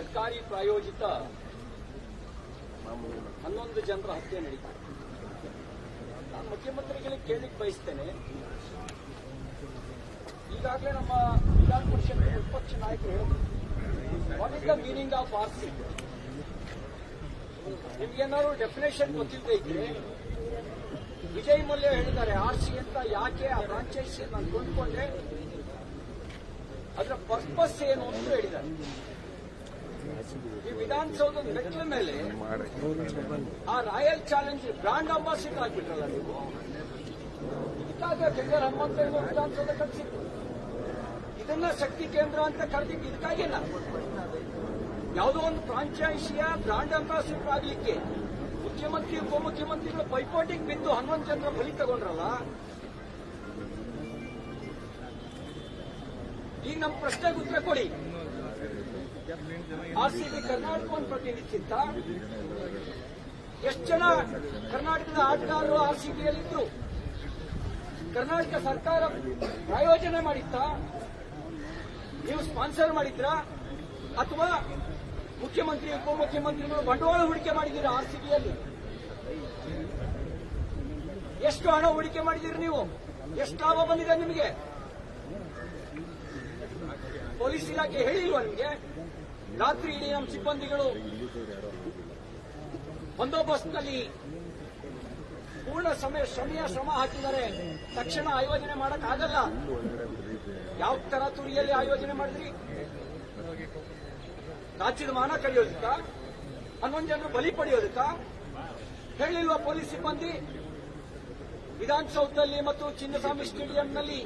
ಸರ್ಕಾರಿ ಪ್ರಾಯೋಜಿತ ಹನ್ನೊಂದು ಜನರ ಹತ್ಯೆ ನಡೀತಾ ನಾನು ಮುಖ್ಯಮಂತ್ರಿಗಳಿಗೆ ಕೇಳಲಿಕ್ಕೆ ಬಯಸ್ತೇನೆ. ಈಗಾಗಲೇ ನಮ್ಮ ವಿಧಾನ ಪರಿಷತ್ ವಿಪಕ್ಷ ನಾಯಕರು ಹೇಳಿದ್ರು. What is the meaning of R C ನಿಮ್ಗೇನಾದ್ರು definition ಗೊತ್ತಿಲ್ಲದೆ ಇದ್ರೆ ವಿಜಯ್ ಮಲ್ಯ ಹೇಳಿದ್ದಾರೆ ಆರ್ ಸಿ ಅಂತ ಯಾಕೆ ಆ ಫ್ರಾಂಚೈಸಿ ನಾನು ಕೊಂಡ್ಕೊಂಡೆ ಅದರ ಪರ್ಪಸ್ ಏನು ಅಂತ ಹೇಳಿದ್ದಾರೆ. ಈ ವಿಧಾನಸೌಧದ ಮೆಟ್ಲ ಮೇಲೆ ಆ ರಾಯಲ್ ಚಾಲೆಂಜ್ ಬ್ರಾಂಡ್ ಅಂಬಾಸಿಡರ್ ಆಗ್ಬಿಟ್ರಲ್ಲ ನೀವು? ಇದಕ್ಕಾಗ ಬೆಂಗಳೂರು ಹನುಮಂತಯ್ಯ ವಿಧಾನಸೌಧ ಕಳಿಸಿದ್ರು ಇದನ್ನ ಶಕ್ತಿ ಕೇಂದ್ರ ಅಂತ ಕರೆದಿದ್ದು. ಇದಕ್ಕಾಗಿಲ್ಲ ಯಾವುದೋ ಒಂದು ಫ್ರಾಂಚೈಸಿಯ ಬ್ರಾಂಡ್ ಅಂಬಾಸಿಡರ್ ಆಗ್ಲಿಕ್ಕೆ ಮುಖ್ಯಮಂತ್ರಿ, ಉಪಮುಖ್ಯಮಂತ್ರಿಗಳು ಪೈಪೋಟಿಗೆ ಬಿದ್ದು ಹನುಮಂತ ಚಂದ್ರ ಬಲಿ ತಗೊಂಡ್ರಲ್ಲ? ಈಗ ನಮ್ಮ ಪ್ರಶ್ನೆಗೆ ಉತ್ತರ ಕೊಡಿ. ಆರ್ ಸಿ ಬಿ ಕರ್ನಾಟಕವನ್ನು ಪ್ರತಿನಿಧಿಸಿದ್ದ ಎಷ್ಟು ಜನ ಕರ್ನಾಟಕದ ಆಟಗಾರರು ಆರ್ ಸಿ ಬಿಯಲ್ಲಿದ್ರು? ಕರ್ನಾಟಕ ಸರ್ಕಾರ ಪ್ರಾಯೋಜನೆ ಮಾಡಿತ್ತ? ನೀವು ಸ್ಪಾನ್ಸರ್ ಮಾಡಿದ್ರಾ? ಅಥವಾ ಮುಖ್ಯಮಂತ್ರಿ, ಉಪಮುಖ್ಯಮಂತ್ರಿಗಳು ಬಂಡವಾಳ ಹೂಡಿಕೆ ಮಾಡಿದ್ದೀರಾ ಆರ್ ಸಿ ಬಿಯಲ್ಲಿ? ಎಷ್ಟು ಹಣ ಹೂಡಿಕೆ ಮಾಡಿದ್ದೀರಿ ನೀವು? ಎಷ್ಟು ಲಾಭ ಬಂದಿದೆ ನಿಮಗೆ? ಪೊಲೀಸ್ ಇಲಾಖೆ ಹೇಳಿಲ್ವಾ ನಿಮಗೆ? ರಾತ್ರಿ ಇಡೀ ನಮ್ಮ ಸಿಬ್ಬಂದಿಗಳು ಬಂದೋಬಸ್ತ್ನಲ್ಲಿ ಪೂರ್ಣ ಸಮಯ ಸಮಯ ಶ್ರಮ ಹಾಕಿದರೆ ತಕ್ಷಣ ಆಯೋಜನೆ ಮಾಡಕ್ಕಾಗಲ್ಲ. ಯಾವ ತರ ತುರಿಯಲ್ಲಿ ಆಯೋಜನೆ ಮಾಡಿದ್ರಿ? ರಾಜ್ಯದ ಮಾನ ಕಳೆಯೋದಕ್ಕ ಹನ್ನೊಂದು ಜನರು ಬಲಿ ಪಡೆಯೋದಕ್ಕ ಹೇಳಿರುವ ಪೊಲೀಸ್ ಸಿಬ್ಬಂದಿ? ವಿಧಾನಸೌಧದಲ್ಲಿ ಮತ್ತು ಚಿನ್ನಸ್ವಾಮಿ ಸ್ಟೇಡಿಯಂನಲ್ಲಿ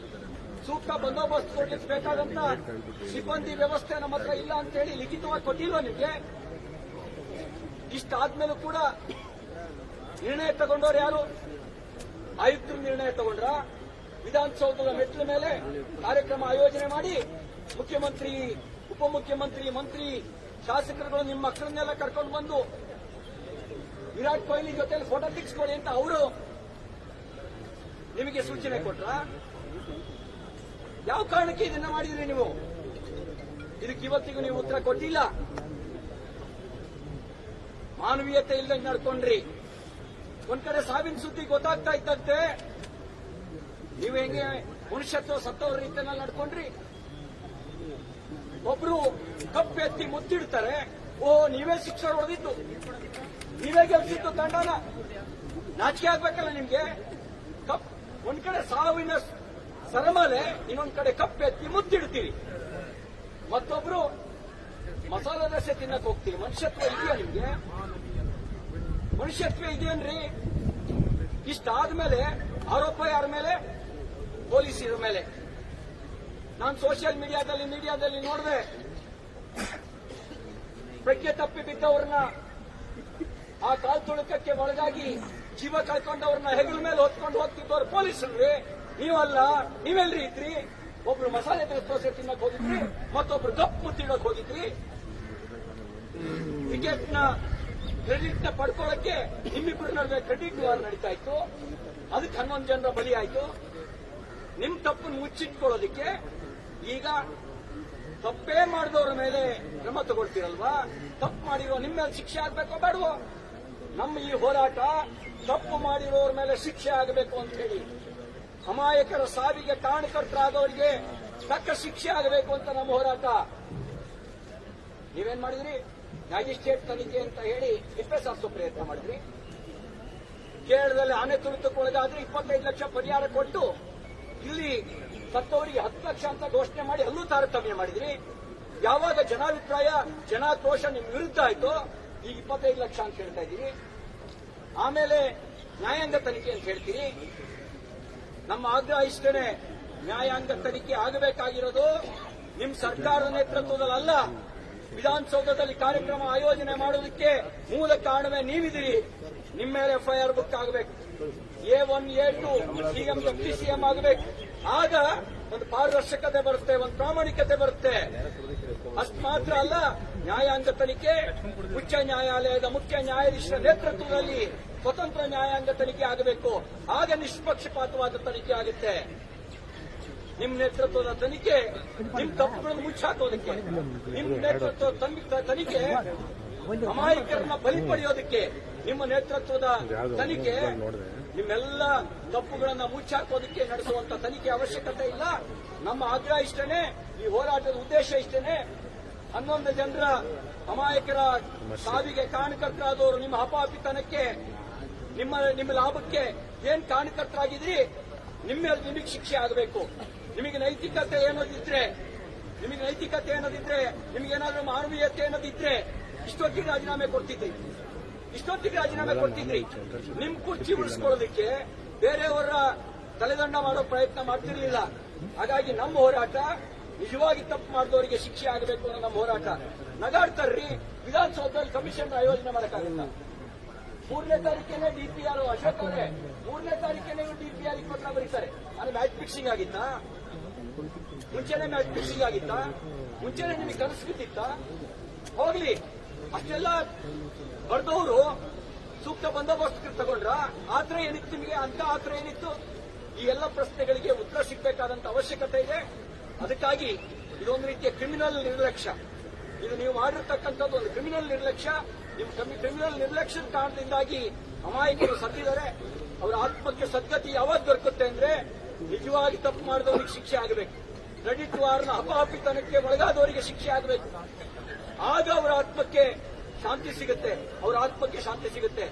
ಸೂಕ್ತ ಬಂದೋಬಸ್ತ್ ಕೊಡ್ಲಿಕ್ಕೆ ಬೇಕಾದಂತ ಸಿಬ್ಬಂದಿ ವ್ಯವಸ್ಥೆ ನಮ್ಮ ಹತ್ರ ಇಲ್ಲ ಅಂತ ಹೇಳಿ ಲಿಖಿತವಾಗಿ ಕೊಟ್ಟಿಲ್ವಾ ನಿಮಗೆ. ಇಷ್ಟಾದ್ಮೇಲೂ ಕೂಡ ನಿರ್ಣಯ ತಗೊಂಡವ್ರು ಯಾರು? ಆಯುಕ್ತರು ನಿರ್ಣಯ ತಗೊಂಡ್ರ. ವಿಧಾನಸೌಧದ ಮೆಟ್ಲ ಮೇಲೆ ಕಾರ್ಯಕ್ರಮ ಆಯೋಜನೆ ಮಾಡಿ ಮುಖ್ಯಮಂತ್ರಿ, ಉಪಮುಖ್ಯಮಂತ್ರಿ, ಮಂತ್ರಿ, ಶಾಸಕರುಗಳು ನಿಮ್ಮ ಮಕ್ಕಳನ್ನೆಲ್ಲ ಕರ್ಕೊಂಡು ಬಂದು ವಿರಾಟ್ ಕೊಹ್ಲಿ ಜೊತೆಯಲ್ಲಿ ಫೋಟೋ ತೆಗೆಸ್ಕೊಳ್ಳಿ ಅಂತ ಅವರು ನಿಮಗೆ ಸೂಚನೆ ಕೊಟ್ರ. ಯಾವ ಕಾರಣಕ್ಕೆ ಇದನ್ನ ಮಾಡಿದ್ರಿ ನೀವು? ಇದಕ್ಕೆ ಇವತ್ತಿಗೂ ನೀವು ಉತ್ತರ ಕೊಟ್ಟಿಲ್ಲ. ಮಾನವೀಯತೆ ಇಲ್ಲದಂಗೆ ನಡ್ಕೊಂಡ್ರಿ. ಒಂದ್ ಕಡೆ ಸಾವಿನ ಸುದ್ದಿ ಗೊತ್ತಾಗ್ತಾ ಇದ್ದಂತೆ. ನೀವು ಹೆಂಗೆ ಮನುಷ್ಯತ್ವ ಸತ್ತವರ ರೀತಿಯಲ್ಲಿ ನಡ್ಕೊಂಡ್ರಿ? ಒಬ್ರು ಕಪ್ಪು ಎತ್ತಿ ಮುತ್ತಿಡ್ತಾರೆ. ಓ, ನೀವೇ ಶಿಕ್ಷಣ ಹೊಡೆದಿದ್ದು. ನೀವೇ ಗೆಲ್ಸಿತ್ತು ತಂಡನ ನಾಚಿಕೆ ಆಗ್ಬೇಕಲ್ಲ ನಿಮ್ಗೆ? ಕಪ್ ಒಂದ್ ಕಡೆ ಸಾವಿನ ಸರಮಾಲೆ ಇನ್ನೊಂದ್ ಕಡೆ ಕಪ್ಪೆತ್ತಿ ಮುತ್ತಿಡ್ತೀರಿ ಮತ್ತೊಬ್ರು ಮಸಾಲ ದೋಸೆ ತಿನ್ನಕ್ ಹೋಗ್ತೀವಿ ಮನುಷ್ಯತ್ವ ಇದೆಯಾ ನಿಮ್ಗೆ? ಮನುಷ್ಯತ್ವ ಇದೆಯೇನ್ರಿ ಇಷ್ಟಾದ್ಮೇಲೆ ಆರೋಪ ಯಾರ ಮೇಲೆ? ಪೊಲೀಸರ ಮೇಲೆ. ನಾನು ಸೋಷಿಯಲ್ ಮೀಡಿಯಾದಲ್ಲಿ ಮೀಡಿಯಾದಲ್ಲಿ ನೋಡಿದೆ. ಪ್ರಜ್ಞೆ ತಪ್ಪಿ ಬಿದ್ದವ್ರನ್ನ, ಆ ಕಾಲ್ ತುಳುಕಕ್ಕೆ ಒಳಗಾಗಿ ಜೀವ ಕಳ್ಕೊಂಡವ್ರನ್ನ ಹೆಗಲ ಮೇಲೆ ಹೊತ್ಕೊಂಡು ಹೋಗ್ತಿದ್ದವ್ರು ಪೊಲೀಸರು. ನೀವಲ್ಲ, ನೀವೆಲ್ರಿ ಇದ್ರಿ? ಒಬ್ರು ಮಸಾಲೆ ದೋಸೆ ತಿನ್ನಕ್ ಹೋಗಿದ್ರಿ, ಮತ್ತೊಬ್ರು ಕಪ್ಪು ಮುತ್ತಿಡಕ್ ಹೋಗಿದ್ರಿ? ಟಿಕೆಟ್ನ ಕ್ರೆಡಿಟ್ನ ಪಡ್ಕೊಳ್ಳಕ್ಕೆ ನಿಮ್ಮಿಬ್ಬರ ನಡುವೆ ಕ್ರೆಡಿಟ್ ವಾರ್ ನಡೀತಾ ಇತ್ತು. ಅದಕ್ಕೆ ಹನ್ನೊಂದು ಜನರ ಬಲಿ ಆಯ್ತು. ನಿಮ್ ತಪ್ಪನ್ನು ಮುಚ್ಚಿಟ್ಕೊಳ್ಳೋದಕ್ಕೆ ಈಗ ತಪ್ಪೇ ಮಾಡಿದವರ ಮೇಲೆ ಕ್ರಮ ತಗೊಳ್ತೀರಲ್ವಾ? ತಪ್ಪು ಮಾಡಿರೋ ನಿಮ್ಮ ಮೇಲೆ ಶಿಕ್ಷೆ ಆಗ್ಬೇಕೋ ಬೇಡವೋ? ನಮ್ಮ ಈ ಹೋರಾಟ ತಪ್ಪು ಮಾಡಿರೋರ ಮೇಲೆ ಶಿಕ್ಷೆ ಆಗಬೇಕು ಅಂತ ಹೇಳಿ ಅಮಾಯಕರ ಸಾವಿಗೆ ಕಾರಣಕರ್ತರಾದವರಿಗೆ ತಕ್ಕ ಶಿಕ್ಷೆ ಆಗಬೇಕು ಅಂತ ನಮ್ಮ ಹೋರಾಟ. ನೀವೇನ್ ಮಾಡಿದ್ರಿ? ಮ್ಯಾಜಿಸ್ಟ್ರೇಟ್ ತನಿಖೆ ಅಂತ ಹೇಳಿ ತಿಪ್ಪೆ ಸಾರಿಸೋ ಪ್ರಯತ್ನ ಮಾಡಿದ್ರಿ. ಕೇರಳದಲ್ಲಿ ಆನೆ ತುಳಿತಕ್ಕೊಳಗಾದ್ರೆ ಇಪ್ಪತ್ತೈದು ಲಕ್ಷ ಪರಿಹಾರ ಕೊಟ್ಟು ಇಲ್ಲಿ ಸತ್ತವರಿಗೆ ಹತ್ತು ಲಕ್ಷ ಅಂತ ಘೋಷಣೆ ಮಾಡಿ ಅಲ್ಲೂ ತಾರತಮ್ಯ ಮಾಡಿದ್ರಿ. ಯಾವಾಗ ಜನಾಭಿಪ್ರಾಯ ಜನಾಕ್ರೋಶ ನಿಮ್ ವಿರುದ್ಧ ಆಯ್ತು ಈಗ ಇಪ್ಪತ್ತೈದು ಲಕ್ಷ ಅಂತ ಹೇಳ್ತಾ ಇದ್ದೀರಿ ಆಮೇಲೆ ನ್ಯಾಯಾಂಗ ತನಿಖೆ ಅಂತ ಹೇಳ್ತೀರಿ. ನಮ್ಮ ಆಗ್ರಹ ಇಷ್ಟೇನೆ ನ್ಯಾಯಾಂಗ ತನಿಖೆ ಆಗಬೇಕಾಗಿರೋದು ನಿಮ್ಮ ಸರ್ಕಾರದ ನೇತೃತ್ವದಲ್ಲ ವಿಧಾನಸೌಧದಲ್ಲಿ ಕಾರ್ಯಕ್ರಮ ಆಯೋಜನೆ ಮಾಡುವುದಕ್ಕೆ ಮೂಲ ಕಾರಣವೇ ನೀವಿದ್ದೀರಿ. ನಿಮ್ಮ ಮೇಲೆ ಎಫ್ಐಆರ್ ಬುಕ್ ಆಗಬೇಕು. A one, A two, CM deputy CM ಆಗಬೇಕು. ಆಗ ಒಂದು ಪಾರದರ್ಶಕತೆ ಬರುತ್ತೆ, ಒಂದು ಪ್ರಾಮಾಣಿಕತೆ ಬರುತ್ತೆ. ಅಷ್ಟು ಮಾತ್ರ ಅಲ್ಲ ನ್ಯಾಯಾಂಗ ತನಿಖೆ ಉಚ್ಚ ನ್ಯಾಯಾಲಯದ ಮುಖ್ಯ ನ್ಯಾಯಾಧೀಶರ ನೇತೃತ್ವದಲ್ಲಿ ಸ್ವತಂತ್ರ ನ್ಯಾಯಾಂಗ ತನಿಖೆ ಆಗಬೇಕು. ಆಗ ನಿಷ್ಪಕ್ಷಪಾತವಾದ ತನಿಖೆ ಆಗುತ್ತೆ. ನಿಮ್ ನೇತೃತ್ವದ ತನಿಖೆ, ನಿಮ್ ತಪ್ಪುಗಳನ್ನು ಮುಚ್ಚಾಕೋದಕ್ಕೆ, ನಿಮ್ ನೇತೃತ್ವದ ತನಿ- ತನಿಖೆ ಅಮಾಯಕರನ್ನ ಬಲಿ ಪಡೆಯೋದಕ್ಕೆ ನಿಮ್ಮ ನೇತೃತ್ವದ ತನಿಖೆ, ನಿಮ್ಮೆಲ್ಲ ತಪ್ಪುಗಳನ್ನ ಮುಚ್ಚಾಕೋದಕ್ಕೆ ನಡೆಸುವಂತ ತನಿಖೆ ಅವಶ್ಯಕತೆ ಇಲ್ಲ. ನಮ್ಮ ಆಗ್ರಹ ಇಷ್ಟನೇ, ಈ ಹೋರಾಟದ ಉದ್ದೇಶ ಇಷ್ಟನೇ. ಹನ್ನೊಂದು ಜನರ ಅಮಾಯಕರ ಸಾವಿಗೆ ಕಾರಣಕರ್ತರಾದವರು ನಿಮ್ಮ ಹಪಾಪಿತನಕ್ಕೆ ನಿಮ್ಮ ನಿಮ್ಮ ಲಾಭಕ್ಕೆ ಏನ್ ಕಾರಣಕರ್ತರಾಗಿದ್ರಿ ನಿಮ್ಮ ನಿಮಗೆ ಶಿಕ್ಷೆ ಆಗಬೇಕು. ನಿಮಗೆ ನೈತಿಕತೆ ಏನೋದಿದ್ರೆ ನಿಮಗೆ ನೈತಿಕತೆ ಏನೋದಿದ್ರೆ ನಿಮಗೇನಾದ್ರೂ ಮಾನವೀಯತೆ ಏನೋದಿದ್ರೆ ಇಷ್ಟೊತ್ತಿಗೆ ರಾಜೀನಾಮೆ ಕೊಡ್ತಿದ್ರಿ ಇಷ್ಟೊತ್ತಿಗೆ ರಾಜೀನಾಮೆ ಕೊಡ್ತಿದ್ರಿ ನಿಮ್ ಕುರ್ಚಿ ಉಳಿಸ್ಕೊಳ್ಳೋದಕ್ಕೆ ಬೇರೆಯವರ ತಲೆದಂಡ ಮಾಡೋ ಪ್ರಯತ್ನ ಮಾಡ್ತಿರ್ಲಿಲ್ಲ. ಹಾಗಾಗಿ ನಮ್ಮ ಹೋರಾಟ ನಿಜವಾಗಿ ತಪ್ಪು ಮಾಡಿದವರಿಗೆ ಶಿಕ್ಷೆ ಆಗಬೇಕು ಅನ್ನೋ ನಮ್ಮ ಹೋರಾಟ. ನಗಾಡ್ತಾರ್ರಿ, ವಿಧಾನಸೌಧದಲ್ಲಿ ಕಮಿಷನ್ ಆಯೋಜನೆ ಮಾಡಕ್ಕಾಗತ್ತ? ಮೂರನೇ ತಾರೀಕೇನೆ ಡಿಪಿಆರ್ ಅಶೋಕ್ ಅವರೇ. ಮೂರನೇ ತಾರೀಕೇನೆ ಡಿಪಿಆರ್ ಪತ್ರ ಬರೀತಾರೆ. ಅದು ಮ್ಯಾಚ್ ಫಿಕ್ಸಿಂಗ್ ಆಗಿತ್ತಾ? ಮುಂಚೆನೆ ಮ್ಯಾಚ್ ಫಿಕ್ಸಿಂಗ್ ಆಗಿತ್ತಾ? ಮುಂಚೆನೆ ನಿಮಗೆ ಕನಸು ಹೋಗ್ಲಿ, ಅಷ್ಟೆಲ್ಲ ಬರೆದವರು ಸೂಕ್ತ ಬಂದೋಬಸ್ತ್ ತಗೊಂಡ್ರ, ಆತರ ಏನಿತ್ತು ನಿಮಗೆ? ಅಂತ ಆತರ ಏನಿತ್ತು? ಈ ಎಲ್ಲ ಪ್ರಶ್ನೆಗಳಿಗೆ ಉತ್ತರ ಸಿಗಬೇಕಾದಂತ ಅವಶ್ಯಕತೆ ಇದೆ. ಅದಕ್ಕಾಗಿ ಇದೊಂದು ರೀತಿಯ ಕ್ರಿಮಿನಲ್ ನಿರ್ಲಕ್ಷ್ಯ. ಇದು ನೀವು ಮಾಡಿರ್ತಕ್ಕಂಥದ್ದು ಒಂದು ಕ್ರಿಮಿನಲ್ ನಿರ್ಲಕ್ಷ್ಯ. ನಿಮ್ಮ ಕ್ರಿಮಿನಲ್ ನಿರ್ಲಕ್ಷ್ಯದ ಕಾರಣದಿಂದಾಗಿ ಅಮಾಯಕರು ಸತ್ತಿದ್ದಾರೆ. ಅವರ ಆತ್ಮಕ್ಕೆ ಸದ್ಗತಿ ಯಾವಾಗ ದೊರಕುತ್ತೆ ಅಂದ್ರೆ ನಿಜವಾಗಿ ತಪ್ಪು ಮಾಡಿದವರಿಗೆ ಶಿಕ್ಷೆ ಆಗಬೇಕು. ಕ್ರೆಡಿಟ್ ವಾರ್ನ ಅಪಾಪಿತನಕ್ಕೆ ಒಳಗಾದವರಿಗೆ ಶಿಕ್ಷೆ ಆಗಬೇಕು. ಆಗ ಅವರ ಆತ್ಮಕ್ಕೆ ಶಾಂತಿ ಸಿಗುತ್ತೆ. ಅವರ ಆತ್ಮಕ್ಕೆ ಶಾಂತಿ ಸಿಗುತ್ತೆ.